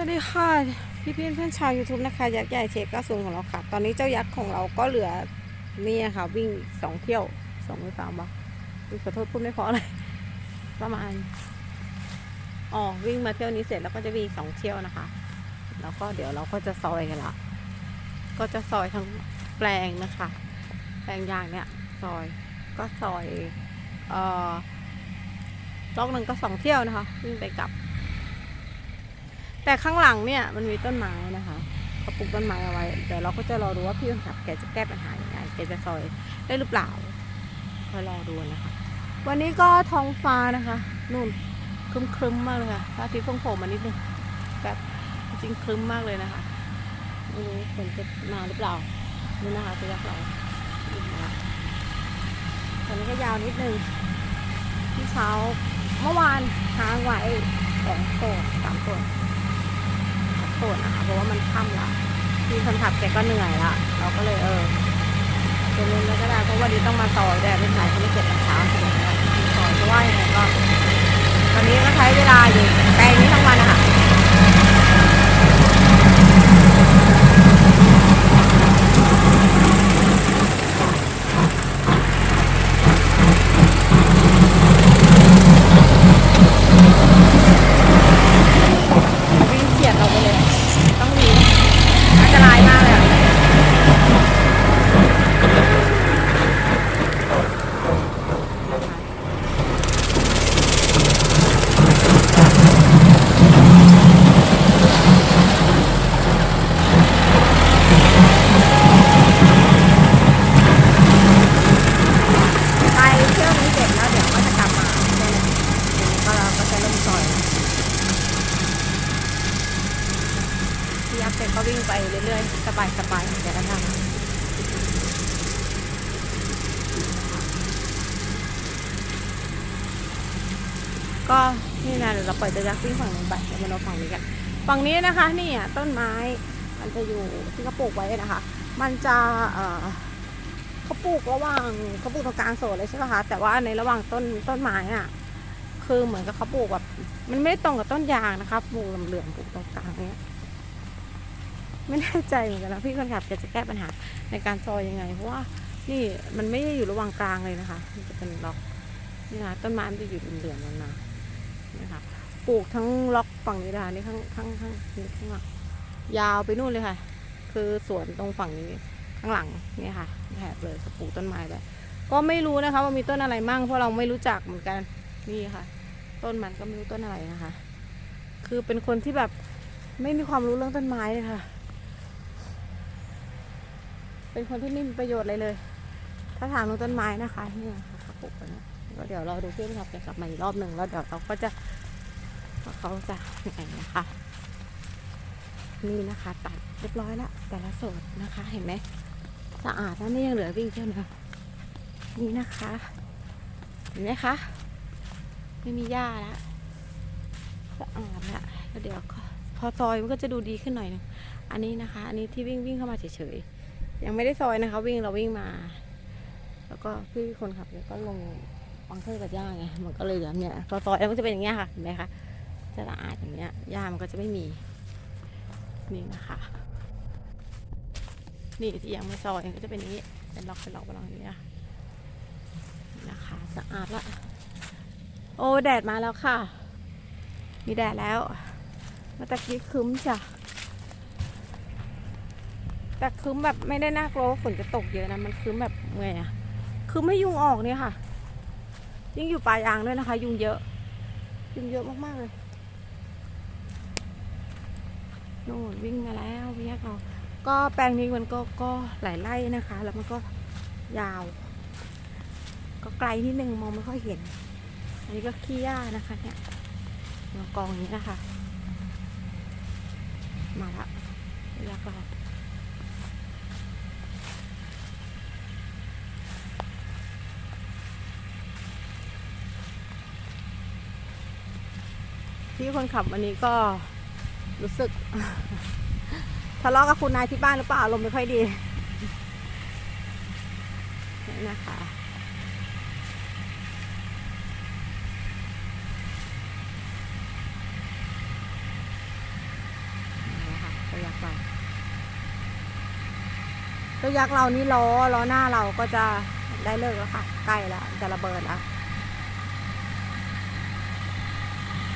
วัสดีค่ะพี่เพี่อนเพื่อนชาว YouTube นะคะ ยักษ์ใหญ่เชฟก้าศูนของเราค่ะ ตอนนี้เจ้ายักษ์ของเราก็เหลือนี่นะคะวิ่งสองเที่ยวสองหรือสามวะอุ๊ยขอโทษพูดไม่พอเลยประมาณอ๋อวิ่งมาเที่ยวนี้เสร็จแล้วก็จะวิ่งสองเที่ยวนะคะ แล้วก็เดี๋ยวเราก็จะซอยกันละก็จะซอยทั้งแปลงนะคะ แปลงยางเนี่ยซอยก็ซอยเอ่อรอบหนึ่งก็สองเที่ยวนะคะวิ่งไปกลับ แต่ข้างหลังเนี่ยมันมีต้นไม้นะคะเขาปลูกต้นไม้เอาไว้เดี๋ยวเราก็จะรอดูว่าพี่คนขับแกจะแก้ปัญหาอยังไงแกจะซอยได้หรือเปล่าคอยรอดูนะคะ วันนี้ก็ท้องฟ้านะคะนู่นครึ้มครึ้มๆมากเลยค่ะพระอาทิตย์เพิ่งโผล่มานิดนึงแบบจริงครึ้มมากเลยนะคะไม่รู้ฝนจะมาหรือเปล่านี่นะคะตัวยักษ์เราขึ้นมาละตอนนี้ก็ยาวนิดนึงที่เช้าเมื่อวานค้างไว้สองตัวสามตัว โกรธนะคะ เพราะว่ามันค่ำละพี่คนขับแกก็เหนื่อยละเราก็เลยเออเป็นเล่นแล้วก็ได้เพราะวันนี้ต้องมาต่อยแดดไม่ไหนเขาไม่เก็บรองเท้าใช่ไหมอยเพราะว่ายังไงก็ตอนนี้ก็ใช้เวลาอยู่แปลงนี้ทั้งวันนะคะวิ่งเฉียดเราไปเลย ต้องมีอันตรายมากเลยอะไปเที่ยวนี้เสร็จแล้วเดี๋ยวก็จะกลับมาเนี่ยนะเดี๋ยวก็เราก็จะเริ่มซอยแล้ว พี่ยักษ์แกก็ วิ่งไปเรื่อยๆ สบายๆของแกก็ทำก็นี่นะเดี๋ยวเราปล่อยตัวยักษ์วิ่งฝั่งนึงไปเดี๋ยวมาดูฝั่งนี้กันฝั่งนี้นะคะนี่อะต้นไม้มันจะอยู่ที่เขาปลูกไว้นะคะ มันจะเอ่อเขาปลูกระหว่างเขาปลูกตรงกลางโซนเลยใช่ไหมคะแต่ว่าในระหว่างต้นต้นไม้อะคือเหมือนกับเขาปลูกแบบมันไม่ตรงกับต้นยางนะคะปลูกเหลื่อมๆปลูกตรงกลางเนี้ย ไม่แน่ใจเหมือนกันนะพี่คนขับแกจะแก้ปัญหาในการซอยยังไง เพราะว่านี่มันไม่ได้อยู่ระหว่างกลางเลยนะคะ มันจะเป็นล็อกนี่นะต้นไม้มันจะอยู่เหลือมๆนั่นนะนะคะปลูกทั้งล็อกฝั่งนี้นะคะนี่ข้างข้างข้างนี่ข้างหลังยาวไปนู่นเลยค่ะ คือสวนตรงฝั่งนี้ข้างหลังนี่ค่ะแถบเลยปลูกต้นไม้ไปก็ไม่รู้นะคะว่ามีต้นอะไรมั่งเพราะเราไม่รู้จักเหมือนกันนี่ค่ะ ต้นมันก็ไม่รู้ต้นอะไรนะคะ คือเป็นคนที่แบบไม่มีความรู้เรื่องต้นไม้เลยค่ะ เป็นคนที่ไม่มีประโยชน์อะไรเลย ถ้าถามเรื่องต้นไม้นะคะเนี่ยค่ะเขาปลูกไว้นะก็เดี๋ยวเราดูเพื่อนครับจะกลับมาอีกรอบหนึ่งแล้วเดี๋ยวเราก็จะว่าเขาจะยังไงนะคะ นี่นะคะตัดเรียบร้อยแล้วแต่ละโซนนะคะ เห็นไหมสะอาดนะนี่ยังเหลือวิ่งเที่ยวนะนี่นะคะ เห็นไหมคะ ไม่มีหญ้าล้วสะอาดล้วแล้วเดี๋ยวพอซอยมันก็จะดูดีขึ้นหน่อยนึงอันนี้นะคะ อันนี้ที่วิ่งวิ่งเข้ามาเฉยๆ ยังไม่ได้ซอยนะคะ วิ่งเราวิ่งมา แล้วก็พี่คนขับเนี่ยก็ลงบังเกอร์กับย่าไงมันก็เลยเหลือเนี่ยซอยแล้วมันจะเป็นอย่างเงี้ยค่ะเห็นไหมคะจะสะอาดอย่างเงี้ยหญ้ามันก็จะไม่มีนี่นะคะ นี่ที่ยังไม่ซอยก็จะเป็นอย่างนี้เป็นล็อกเป็นล็อกเป็นล็อกอย่างเงี้ยนะคะสะอาดละโอ้แดดมาแล้วค่ะ มีแดดแล้วเมื่อกี้ครึ้มจ้ะ แต่คืมแบบไม่ได้น่ากลัวว่าฝนจะตกเยอะนะมันคืมแบบไงอะคือไม่ยุงออกเนี่ยค่ะ ยิ่งอยู่ปลายางด้วยนะคะ ยุงเยอะ ยุงเยอะมากๆเลยโน่นวิ่งมาแล้วพี่ยักเรา ก็แปลงนี้มันก็ก็หลายไร่นะคะ แล้วมันก็ยาว ก็ไกลนิดนึงมองไม่ค่อยเห็น อันนี้ก็ขี้หญ้านะคะ เนี่ยมากองอย่างนี้นะคะ มาละพี่ยักเรา พี่คนขับวันนี้ก็รู้สึกทะเลาะกับคุณนายที่บ้านหรือเปล่าอารมณ์ไม่ค่อยดีนี่นะคะค่ะเจ้ายักษ์เรานี่ล้อล้อหน้าเราก็จะได้เลิกแล้วค่ะ ใกล้แล้วจะระเบิดแล้ว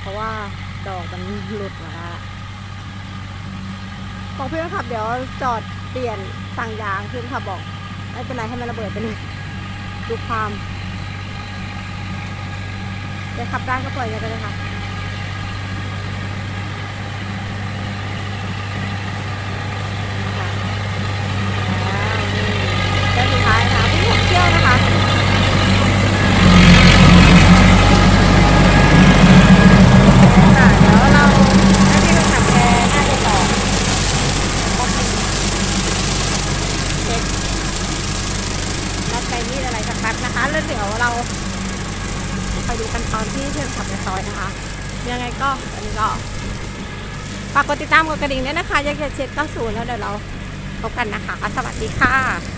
เพราะว่าดอกมันหลุดมาแล้วบอกเพื่อนขับเดี๋ยวจอดเปลี่ยนสั่งยางเพื่อนขับบอกไม่เป็นไรให้มันระเบิดไปเลยดูความเดี๋ยวขับได้ก็ปล่อยกันไปเลยค่ะนะคะอ่านี่เส้นสุดท้ายนะคะวิ่งหกเที่ยวนะคะ ค่ะเดี๋ยวเราให้พี่คนขับแกน่าจะต่อก็เป็นเช็คนัดไปนี่อะไรสักแป๊บนะคะ แล้วเดี๋ยวเรา ไปดูกันตอนที่เพื่อนขับในซอยนะคะ ยังไงก็อันนี้ก็ฝากกดติดตามกดกระดิ่งด้วยนะคะอยากจะเช็ค90แล้วเดี๋ยวเราพบกันนะคะ สวัสดีค่ะ